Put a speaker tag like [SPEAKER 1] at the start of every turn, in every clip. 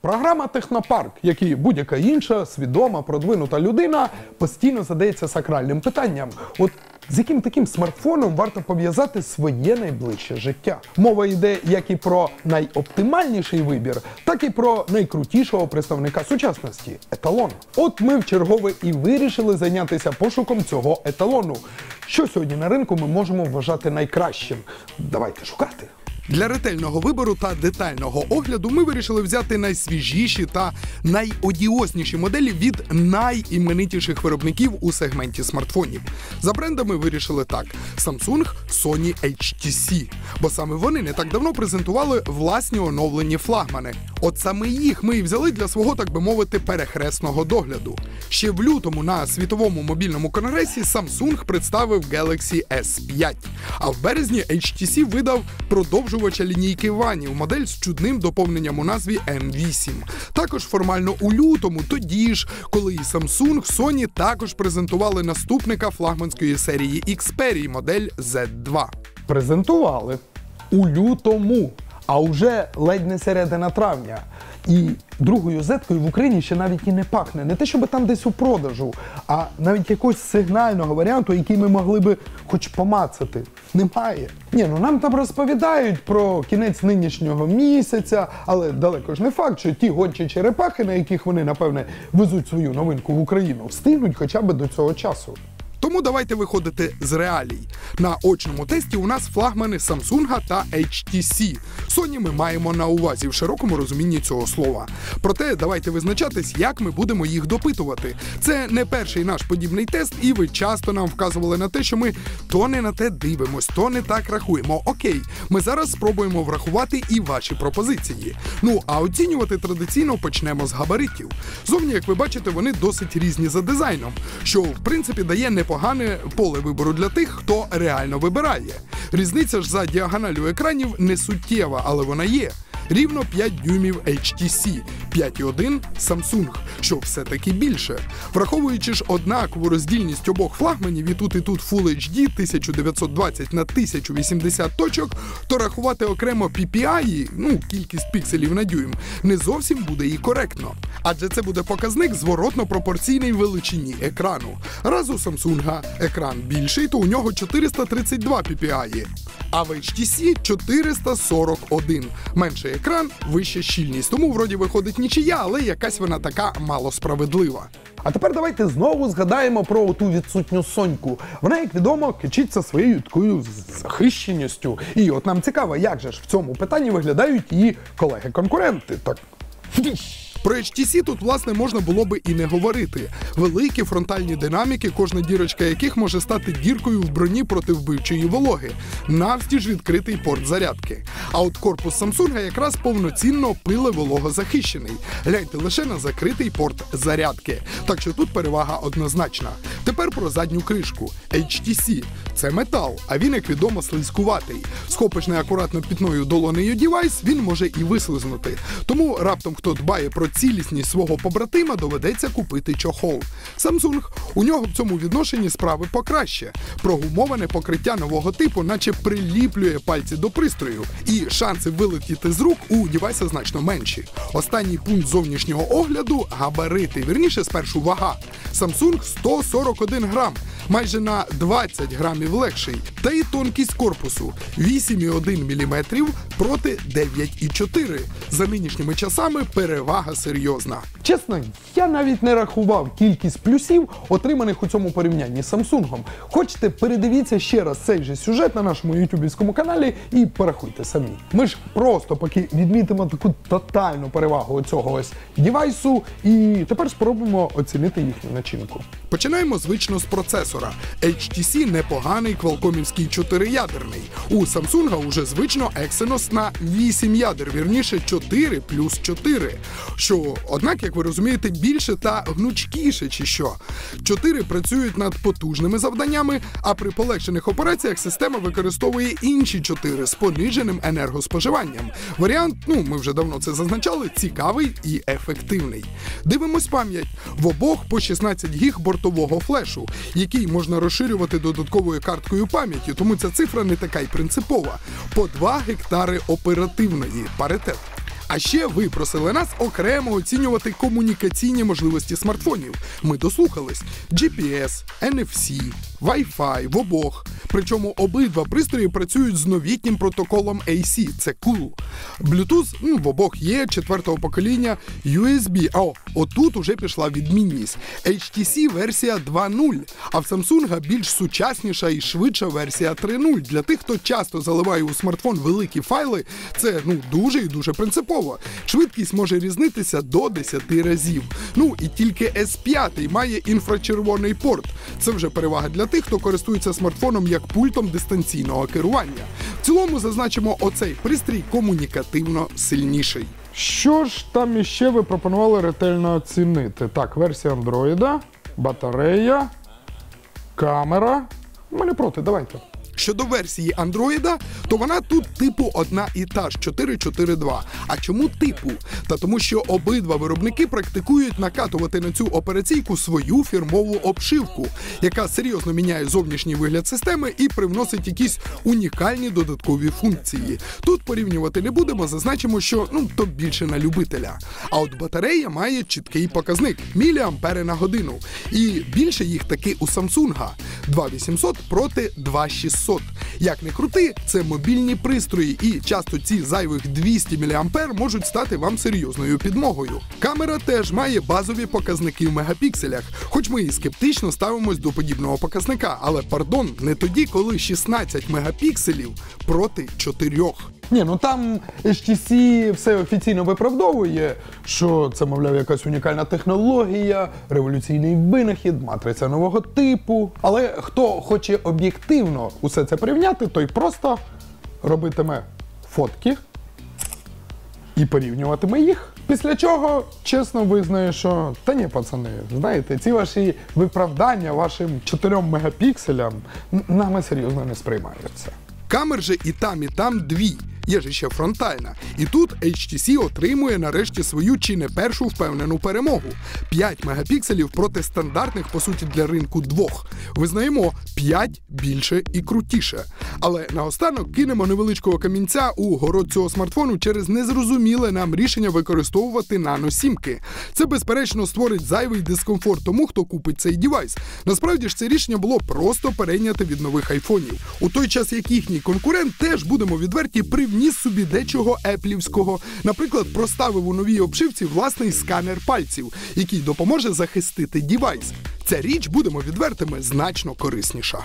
[SPEAKER 1] Програма Технопарк, як і будь-яка інша свідома, продвинута людина, постійно задається сакральним питанням. От з яким таким смартфоном варто пов'язати своє найближче життя? Мова йде як і про найоптимальніший вибір, так і про найкрутішого представника сучасності еталон. От ми в чергове і вирішили зайнятися пошуком цього еталону. Що сьогодні на ринку ми можемо вважати найкращим? Давайте шукати. Для ретельного вибору та детального огляду ми вирішили взяти найсвіжіші та найодіозніші моделі від найіменитіших виробників у сегменті смартфонів. За брендами вирішили так: Samsung, Sony HTC. Бо саме вони не так давно презентували власні оновлені флагмани. От саме їх ми і взяли для свого, так би мовити, перехресного догляду. Ще в лютому на світовому мобільному конгресі Samsung представив Galaxy S5, а в березні HTC видав продовжувача лінійки ванів, модель з чудним доповненням у назві М8. Також формально у лютому, тоді ж, коли і Samsung, Sony також презентували наступника флагманської серії Xperia, модель Z2. Презентували у лютому, а вже ледь не середина травня. І другою зеткою в Україні ще навіть і не пахне. Не те, щоб там десь у продажу, а навіть якогось сигнального варіанту, який ми могли би хоч помацати. Немає. Ні, ну нам там розповідають про кінець нинішнього місяця, але далеко ж не факт, що ті гончі черепахи, на яких вони, напевне, везуть свою новинку в Україну, встигнуть хоча б до цього часу. Тому давайте виходити з реалій. На очному тесті у нас флагмани Samsung та HTC. Sony ми маємо на увазі в широкому розумінні цього слова. Проте давайте визначатись, як ми будемо їх допитувати. Це не перший наш подібний тест, і ви часто нам вказували на те, що ми то не на те дивимось, то не так рахуємо. Окей, ми зараз спробуємо врахувати і ваші пропозиції. Ну а оцінювати традиційно почнемо з габаритів. Зовні, як ви бачите, вони досить різні за дизайном, що в принципі дає непогане поле вибору для тих, хто реально вибирає. Різниця ж за діагоналю екранів не суттєва, але вона є. Рівно 5 дюймів HTC, 5,1 Samsung, що все-таки більше. Враховуючи ж однакову роздільність обох флагманів і тут і тут Full HD 1920 на 1080 точок, то рахувати окремо PPI, ну кількість пікселів на дюйм, не зовсім буде і коректно. Адже це буде показник зворотно пропорційний величині екрану. Раз у Samsung екран більший, то у нього 432 PPI. А в HTC 441. Менший екран, вища щільність. Тому вроді виходить нічия, але якась вона така малосправедлива. А тепер давайте знову згадаємо про ту відсутню соньку. Вона, як відомо, кичиться своєю такою захищеністю. І от нам цікаво, як же ж в цьому питанні виглядають її колеги-конкуренти. Так. Про HTC тут, власне, можна було би і не говорити. Великі фронтальні динаміки, кожна дірочка яких може стати діркою в броні проти вбивчої вологи, навстіж відкритий порт зарядки. А от корпус Samsung якраз повноцінно пиле вологозахищений. Гляньте лише на закритий порт зарядки. Так що тут перевага однозначна. Тепер про задню кришку. HTC. Це метал, а він, як відомо, слизькуватий. Схопиш неакуратно пітною долонею дівайс, він може і вислизнути. Тому раптом хто дбає про цілісність свого побратима, доведеться купити чохол. Samsung у нього в цьому відношенні справи покраще. Прогумоване покриття нового типу, наче приліплює пальці до пристрою, і шанси вилетіти з рук у дівайса значно менші. Останній пункт зовнішнього огляду габарити. Вірніше, спершу вага. Samsung 141 грам, майже на 20 грамів легший. Та й тонкість корпусу 8,1 мм проти 9,4. За нинішніми часами перевага серйозна. Чесно, я навіть не рахував кількість плюсів, отриманих у цьому порівнянні з Samsung. Хочете, передивіться ще раз цей же сюжет на нашому ютубівському каналі і порахуйте самі. Ми ж просто поки відмітимо таку тотальну перевагу цього ось дівайсу, і тепер спробуємо оцінити їхню начинку. Починаємо звично з процесора. HTC непоганий квалкомівський 4-ядерний. У Samsung уже звично Exynos на 8 ядер, вірніше 4 плюс 4. Що, однак, як ви розумієте, більше та гнучкіше, чи що. 4 працюють над потужними завданнями, а при полегшених операціях система використовує інші 4 з пониженим енергоспоживанням. Варіант, ну ми вже давно це зазначали, цікавий і ефективний. Дивимось пам'ять. В обох по 16 гіг бортового флешу, який можна розширювати додатковою карткою пам'яті, тому ця цифра не така й принципова. По 2 гектари оперативної паритет. А ще ви просили нас окремо оцінювати комунікаційні можливості смартфонів. Ми дослухались GPS, NFC, Wi-Fi в обох. Причому обидва пристрої працюють з новітнім протоколом AC, це cool. Bluetooth м, в обох є четвертого покоління USB. А отут уже пішла відмінність. HTC версія 2.0, а в Samsung більш сучасніша і швидша версія 3.0. Для тих, хто часто заливає у смартфон великі файли, це ну дуже і дуже принципово. Швидкість може різнитися до 10 разів. Ну і тільки S5 має інфрачервоний порт. Це вже перевага для тих, хто користується смартфоном як пультом дистанційного керування. В цілому зазначимо, оцей пристрій комунікативно сильніший. Що ж там іще ви пропонували ретельно оцінити? Так, версія Андроїда, батарея, камера. Ми проти, давайте. Щодо версії Андроїда, то вона тут типу одна і та ж 442. А чому типу? Та тому, що обидва виробники практикують накатувати на цю операційку свою фірмову обшивку, яка серйозно міняє зовнішній вигляд системи і привносить якісь унікальні додаткові функції. Тут порівнювати не будемо, зазначимо, що ну то більше на любителя. А от батарея має чіткий показник міліампери на годину. І більше їх таки у Samsung 2800 проти 2600. Як не крути, це мобільні пристрої, і часто ці зайвих 200 мА можуть стати вам серйозною підмогою. Камера теж має базові показники в мегапікселях, хоч ми і скептично ставимось до подібного показника, але пардон, не тоді, коли 16 мегапікселів проти 4. Ні, ну там HTC все офіційно виправдовує, що це, мовляв, якась унікальна технологія, революційний винахід, матриця нового типу. Але хто хоче об'єктивно усе це порівняти, той просто робитиме фотки і порівнюватиме їх. Після чого чесно визнаю, що та ні, пацани, знаєте, ці ваші виправдання вашим 4 мегапікселям нами серйозно не сприймаються. Камер же і там, і там дві. Є ж ще фронтальна. І тут HTC отримує нарешті свою чи не першу впевнену перемогу. 5 мегапікселів проти стандартних, по суті, для ринку двох. Визнаємо 5 більше і крутіше. Але наостанок кинемо невеличкого камінця у город цього смартфону через незрозуміле нам рішення використовувати наносімки. Це безперечно створить зайвий дискомфорт тому, хто купить цей девайс. Насправді ж це рішення було просто перейняте від нових айфонів. У той час, як їхній конкурент, теж будемо відверті, привніс собі дечого еплівського. Наприклад, проставив у новій обшивці власний сканер пальців, який допоможе захистити девайс. Ця річ, будемо відвертими, значно корисніша.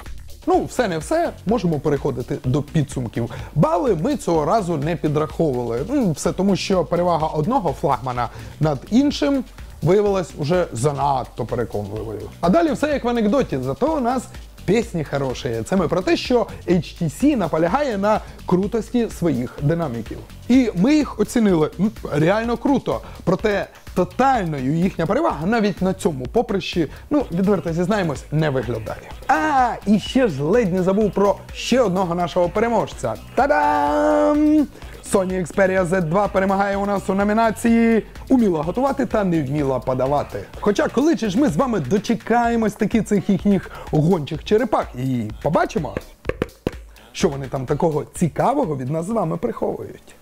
[SPEAKER 1] Ну, все не все, можемо переходити до підсумків. Бали ми цього разу не підраховували. Ну, Все тому, що перевага одного флагмана над іншим виявилась уже занадто переконливою. А далі все як в анекдоті, зато у нас пісні хороші. Це ми про те, що HTC наполягає на крутості своїх динаміків. І ми їх оцінили реально круто. Проте тотальною їхня перевага навіть на цьому поприщі, ну відверто зізнаємось, не виглядає. А і ще ж ледь не забув про ще одного нашого переможця. Та-дам! Sony Xperia Z2 перемагає у нас у номінації Уміла готувати та не вміла подавати. Хоча коли чи ж ми з вами дочекаємось таки цих їхніх гончих черепах і побачимо, що вони там такого цікавого від нас з вами приховують.